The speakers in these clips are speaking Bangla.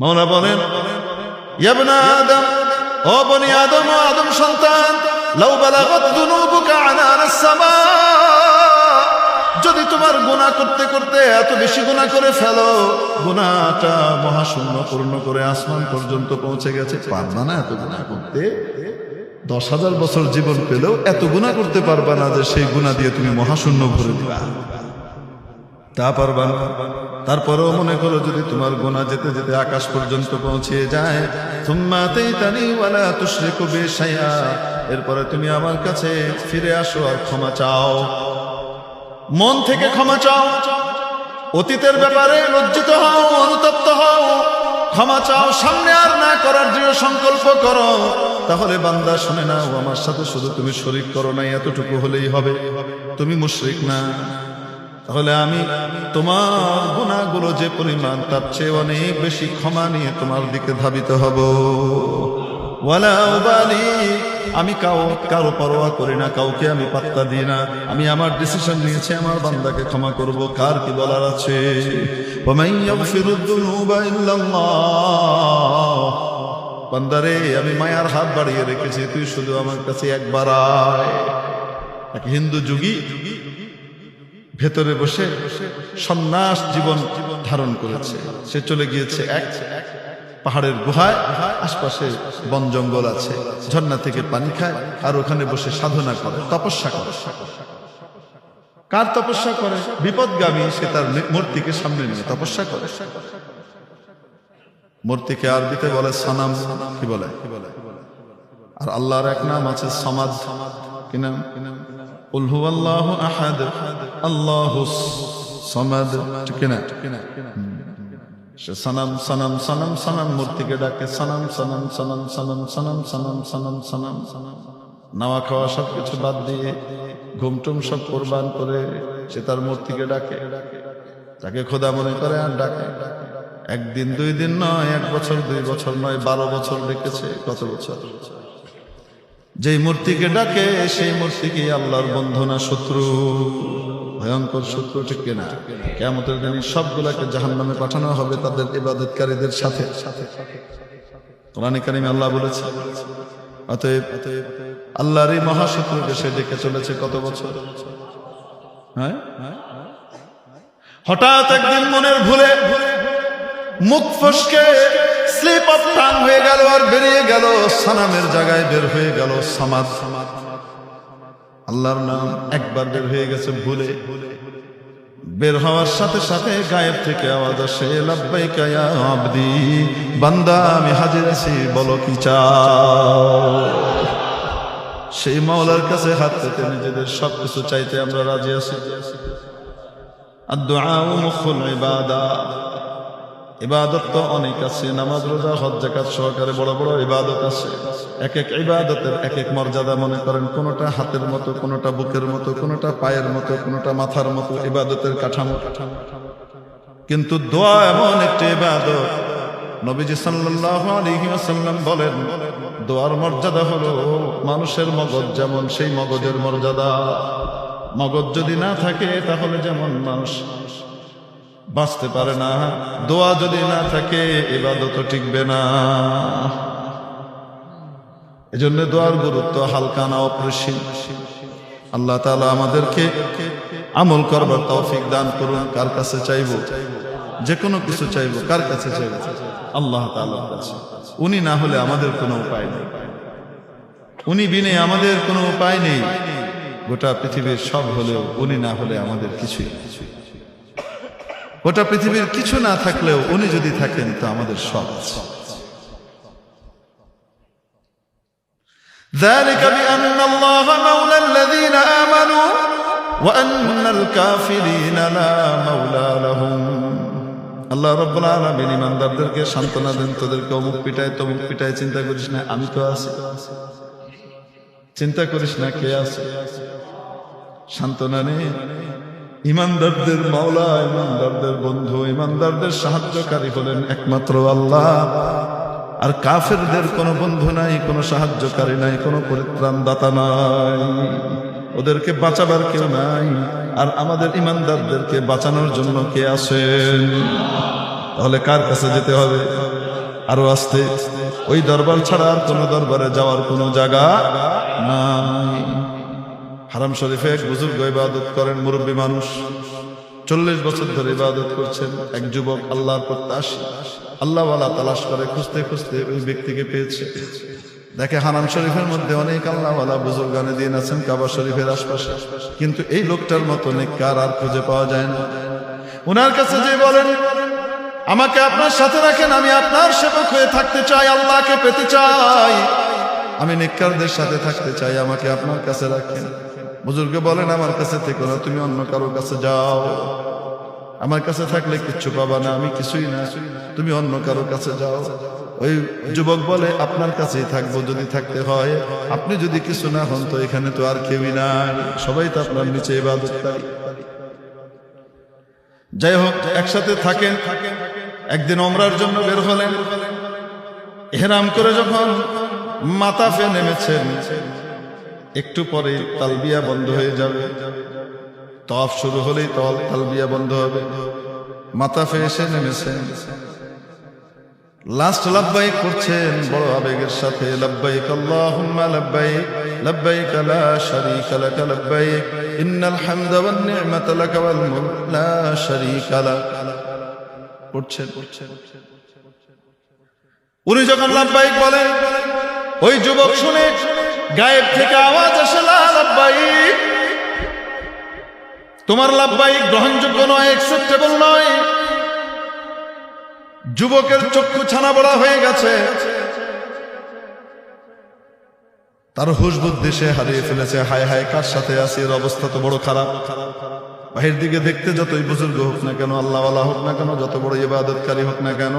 মৌলা বলেন আদম, ও বনি আদম, ও আদম সন্তান, লাউ বালাগাত সামা। যদি তোমার গুনাহ করতে করতে এত বেশি গুনাহ করে ফেলো, গুনাহটা মহাশূন্য পূর্ণ করে আসমান পর্যন্ত পৌঁছে গেছে। পারবা না এত গুনাহ করতে? দশ হাজার বছর জীবন পেলেও এত গুনাহ করতে পারবা না যে সেই গুনাহ দিয়ে তুমি মহাশূন্য ভরে দিবা। তা পারবা না। তারপরেও মনে করো যদি তোমার গোনা যেতে যেতে আকাশ পর্যন্ত পৌঁছে যায় সুম্মাতেই তানি ওয়ালা তুশরিকু বিশাইআ এরপরে তুমি আমার কাছে ফিরে আসো আর ক্ষমা চাও। মন থেকে ক্ষমা চাও, অতীতের ব্যাপারে লজ্জিত হও, অনুতপ্ত হও, ক্ষমা চাও, সামনে আর না করার দৃঢ় সংকল্প করো। তাহলে বান্দা শুনে নাও আমার সাথে শুধু তুমি শরিক করো নাই এতটুকু হলেই হবে। তুমি মুশরিক না। তাহলে আমি তোমার গুণাগুলো যে পরিমাণ, তার চেয়ে অনেক বেশি ক্ষমা নিয়ে তোমার দিকে ধাবিত হব। আমি কারও পরোয়া করি না, কাউকে আমি পাত্তা দিই না। আমি আমার ডিসিশন নিয়েছি, আমার বান্দাকে ক্ষমা করব, কার কি বলার আছে? বান্দারে, আমি মায়ার হাত বাড়িয়ে রেখেছি, তুই শুধু আমার কাছে একবার আয়। এক হিন্দু যুগী ভেতরে বসে সন্ন্যাস জীবন ধারণ করেছে। সে চলে গিয়েছে এক পাহাড়ের গুহায়, আশপাশে বন জঙ্গল আছে, ঝর্ণা থেকে পানি খায় আর ওখানে বসে সাধনা করে, তপস্যা করে। কার তপস্যা করে? বিপদগামী সে তার মূর্তিকে সামনে নিয়ে তপস্যা করে। মূর্তিকে আরবিতে বলে সানাম, কি বলে? আর আল্লাহর এক নাম আছে সমাদ কি নাম? قل هو الله احد الله الصمد ঠিক না সে সনম সনম সনম সনম মূর্তিকে ডাকে সনম সনম সনম সনম সনম সনম সনম সনম সনম নাওয়া খাওয়া সব কিছু বাদ দিয়ে ঘুমটুম সব কোরবান করে সে তার মূর্তিকে ডাকে তাকে খোদা মনে করে আর ডাকে একদিন দুই দিন নয় এক বছর দুই বছর নয় বারো বছর ডেকেছে কত বছর যেই মূর্তিকে ডাকে, সেই মূর্তিকে আল্লাহর বন্ধনা শত্রু? ভয়ঙ্কর শত্রু, ঠিক কিনা? কেমতের দিন সবগুলাকে জাহান নামে পাঠানো হবে তাদের ইবাদতকারীদের সাথে। কোরআন কারিমে আল্লাহ বলেছে, অতএব আল্লাহর এই মহাশত্রুকে সে ডেকে চলেছে কত বছর? হ্যাঁ? হঠাৎ একদিন মনের ভুলে মুখ ফসকে স্লিপ অফ টাং হয়ে গেল আর বেরিয়ে গেল। সানামের জায়গায় বের হয়ে গেল সামাদ। আল্লাহর নাম একবার বের হয়ে গেছে ভুলে। বের হওয়ার সাথে সাথে গায়েব থেকে আওয়াজ আসে, লাব্বাইকা ইয়া আবদি, বান্দা, আমি হাজির আছি, বলো কি চাও? সেই মাওলার কাছে হাত পেতে নিজেদের সবকিছু চাইতে আমরা রাজি আছি। আর দোয়া মুখুল ইবাদা। ইবাদত তো অনেক আছে, নামাজ, রোজা, হজ জাকাত সহকারে বড় বড় ইবাদত আছে। এক এক ইবাদতের এক এক মর্যাদা মনে করেন, কোনোটা হাতের মতো, কোনোটা বুকের মতো, কোনোটা পায়ের মতো, কোনোটা মাথার মতো ইবাদতের কাঠামো। কিন্তু দোয়া এমন একটি ইবাদত, নবীজি সাল্লাল্লাহু আলাইহি ওয়াসাল্লাম বলেন, দোয়ার মর্যাদা হলো মানুষের মগজ যেমন সেই মগজের মর্যাদা। মগজ যদি না থাকে তাহলে যেমন মানুষ বাঁচতে পারে না। দোয়া যদি না থাকে এবাদত টিকবে না। এজন্য দোয়ার গুরুত্ব হালকা না অপরিসীম। আল্লাহ তাআলা আমাদেরকে আমল করবার তৌফিক দান করুন, কার কাছে চাইব? যে কোনো কিছু চাইব, কার কাছে চাইব? আল্লাহ উনি না হলে আমাদের কোনো উপায় নেই। উনি বিনে আমাদের কোনো উপায় নেই। গোটা পৃথিবীর সব হলেও উনি না হলে আমাদের কিছুই কিছুই গোটা পৃথিবীর কিছু না থাকলেও উনি যদি থাকেন তো আমাদের সব আছে ذلك بأن الله مولى الذين آمنوا وأن الكافرين لا مولى لهم আল্লাহ রব্বুল আলামিন ইমানদারদেরকে সান্ত্বনা দেন তোদেরকে অমুক পিটায় তমুক পিটায় চিন্তা করিস না আমি তো আছি চিন্তা করিস না কে আছে সান্ত্বনা নেই ইমানদারদের মাওলা, ইমানদারদের বন্ধু, ইমানদারদের সাহায্যকারী হলেন একমাত্র আল্লাহ। আর কাফেরদের কোনো বন্ধু নাই, কোনো সাহায্যকারী নাই, কোনো পরিত্রাণ দাতা নাই। ওদেরকে বাঁচাবার কেউ নাই, আর আমাদের ইমানদারদেরকে বাঁচানোর জন্য কে আসেন তাহলে কার কাছে যেতে হবে? আরও আসতে। ওই দরবার ছাড়া আর কোনো দরবারে যাওয়ার কোনো জায়গা নাই। হারাম শরীফে এক বুজুর্গ ইবাদত করেন, মুরব্বী মানুষ। চল্লিশ বছর ধরে ইবাদত করছেন। এক যুবক আল্লাহর প্রত্যাশী। আল্লাহওয়ালা তালাশ করে, খুঁজতে খুঁজতে ওই ব্যক্তিকে পেয়েছে। দেখে হারাম শরীফের মধ্যে অনেক আল্লাহওয়ালা বুজুর্গানে দিন আছেন কাবা শরীফের আশপাশে। কিন্তু এই লোকটার মতো নেককার আর খুঁজে পাওয়া যায় না। ওনার কাছে যে বলেন, আমাকে আপনার সাথে রাখেন, আমি আপনার সেবক হয়ে থাকতে চাই, আল্লাহকে পেতে চাই। আমি নেককারদের সাথে থাকতে চাই, আমাকে আপনার কাছে রাখেন। বুজুর্গ বলেন, আমার কাছে থেকো না, তুমি অন্য কারোর কাছে যাও। আমার কাছে থাকলে কিচ্ছু পাবা না, আমি কিছুই না, তুমি অন্য কারোর কাছে যাও। ওই যুবক বলে, আপনার কাছেই থাকব যদি থাকতে হয়। আপনি যদি কিছু না হন, তো এখানে তো আর কেউই নাই। সবাই তো আপনার নিচে যাই হোক, একসাথে থাকেন। একদিন অমরার জন্য বের হলেন। হেরাম করে যখন মাতাফে নেমেছেন একটু পরে তালবিয়া বন্ধ হয়ে যাবে। তফ শুরু হলেই তল তালবিয়া বন্ধ হবে। মাতাফে এসে নেমেছেন লাস্ট লাব্বাইক করছেন বড় আবেগের সাথে। লাব্বাইক আল্লাহুম্মা লাব্বাইক লাব্বাইক লা শারীকা লাক লাব্বাইক। ইন্নাল হামদা ওয়ান নি'মাতা লাক ওয়াল মুলক, লা শারীকা লাক পড়ছেন। উনি যখন লাব্বাইক বলেন, ওই যুবক শুনে গায়েব থেকে আওয়াজ আসে লাভবাই তোমার লাভবাই গ্রহণযোগ্য নয় অ্যাকসেপ্টেবল নয়। যুবকের চক্ষু ছানা বড়া হয়ে গেছে। তার হুশ বুদ্ধি সে হারিয়ে ফেলেছে। হায় হায়, কার সাথে আসি এর অবস্থা তো বড় খারাপ খারাপ। বাহির দিকে দেখতে যতই বুজুর্গ হোক না কেন, আল্লাহওয়ালা হোক না কেন, যত বড় ইবাদতকারী হোক না কেন,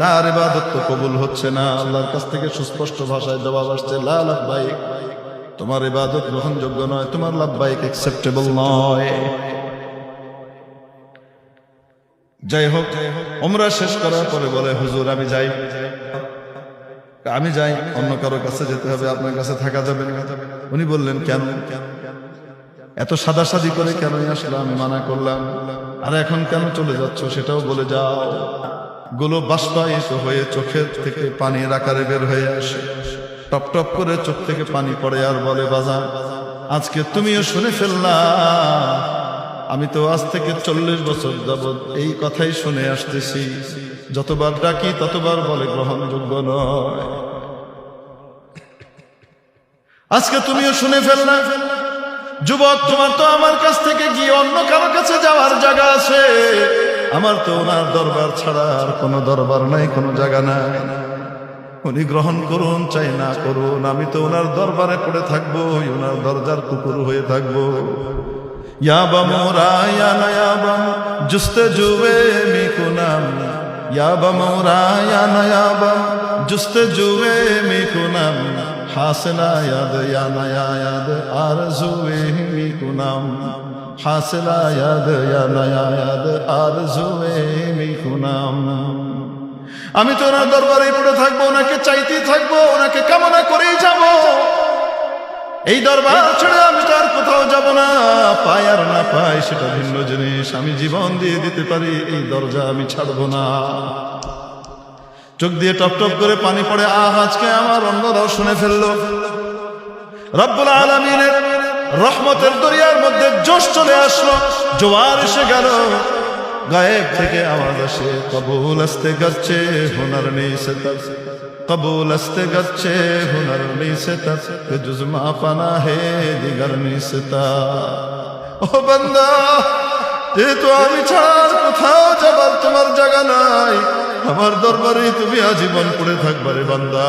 তার ইবাদত তো কবুল হচ্ছে না। আল্লাহর কাছ থেকে সুস্পষ্ট ভাষায় জবাব আসছে, লা লাব্বাইক। তোমার ইবাদত গ্রহণযোগ্য নয়, তোমার লাভবাইক অ্যাকসেপ্টেবল নয়। যাই হোক ওমরা শেষ করার পরে বলে, হুজুর, আমি যাই। আমি যাই, অন্য কারও কাছে যেতে হবে, আপনার কাছে থাকা যাবে উনি বললেন কেন কেন? এত সাদা সাদি করে কেন আসলো আমি মানা করলাম। আর এখন কেন চলে যাচ্ছ সেটাও বলে যাও। গুলো বাষ্পায়িত হয়ে চোখের থেকে পানির আকারে বের হয়ে আসে। টপ টপ করে চোখ থেকে পানি পড়ে আর বলে বাজার আজকে তুমিও শুনে ফেললা। আমি তো আজ থেকে চল্লিশ বছর যাবৎ এই কথাই শুনে আসতেছি। যতবার ডাকি, ততবার বলে, গ্রহণযোগ্য নয়। আজকে তুমিও শুনে ফেললা। যুবক, তোমার তো আমার কাছ থেকে গিয়ে অন্য কারও কাছে যাওয়ার জায়গা আছে। আমার তো ওনার দরবার ছাড়া আর কোনো দরবার নাই, কোনো জায়গা নাই। উনি গ্রহণ করুন, চাই না করুন, আমি তো ওনার দরবারে পড়ে থাকব, ওনার দরজার কুকুর হয়ে থাকব। ইয়াবাম জুস্তে জুবে মিকুনাম ইয়াবাম জুস্তে জুবে মিকুনাম মিকুনাম হাসনা ইয়াদ ইয়ানা ইয়াদ আর জুবে মিকুনাম আমি তো ওনার দরবারে পড়ে থাকব, ওনাকে চাইতেই থাকব, ওনাকে কামনা করেই যাব। এই দরবার ছেড়ে আমি তো আর কোথাও যাব না। পাই আর না পাই, সেটা ভিন্ন জিনিস। আমি জীবন দিয়ে দিতে পারি, এই দরজা আমি ছাড়বো না। চোখ দিয়ে টপ টপ করে পানি পড়ে, আহ, আজকে আমার অন্যরাও শুনে ফেলল। রব্বুল আলমিনের রহমতের দরিয়ার মধ্যে জোশ চলে আসলো, জোয়ার এসে গেল। গায়েব থেকে আওয়াজ আসে, কবুল আসতে গচ্ছে, হুনার নেই সে কবুল আসতে গচ্ছে, হুনার নেই সে জুজমা পানা হে, দিগার নেই সে ও বান্দা যেহেতু আমি ছাড়, কোথাও যাবার তোমার জায়গা নাই। আমার দরবারে তুমি আজীবন পড়ে থাকবারে বান্দা।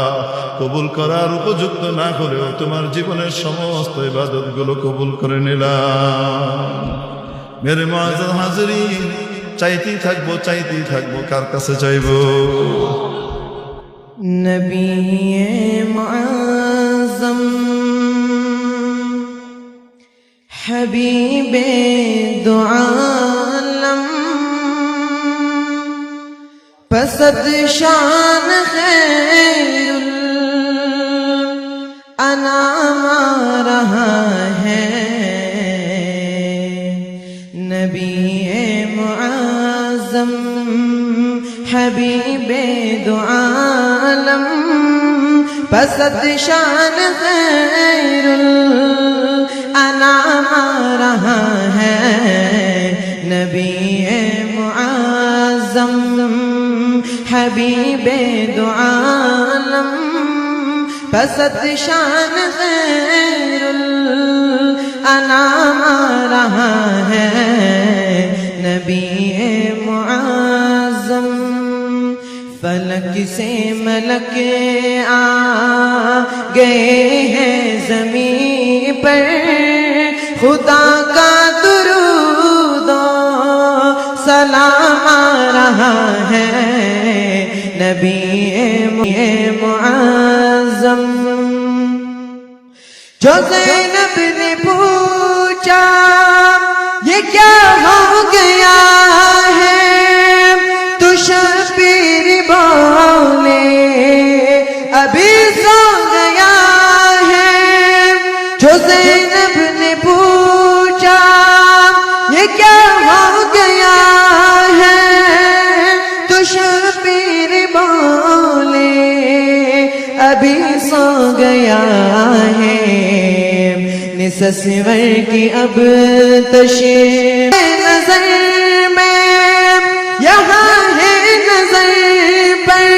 কবুল করার উপযুক্ত না করেও তোমার জীবনের সমস্ত ইবাদতগুলো কবুল করে নিলাম। মেরে মাজার হাজরি, চাইতেই থাকব চাইতেই থাকব, কার কাছে চাইব? হবি মাজম, হাবিবে দোয়া فسد شان خير. خیر انام رہا ہے نبی معظم حبیب دو عالم فسد شان خیر انام رہا ہے نبی حبیب دو عالم پست شان خیر الانام آ رہا ہے نبی معظم۔ فلک سے ملک آ گئے ہیں زمین پر۔ خدا کا درود و سلام آ رہا ہے۔ نبی معظم جو زینب نے پوچھا یہ کیا ہو ابھی سو گیا ہے۔ نسسور کی اب تشیر نظر میں، یہاں ہے نظر پر۔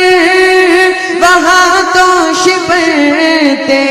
وہاں تو شپتے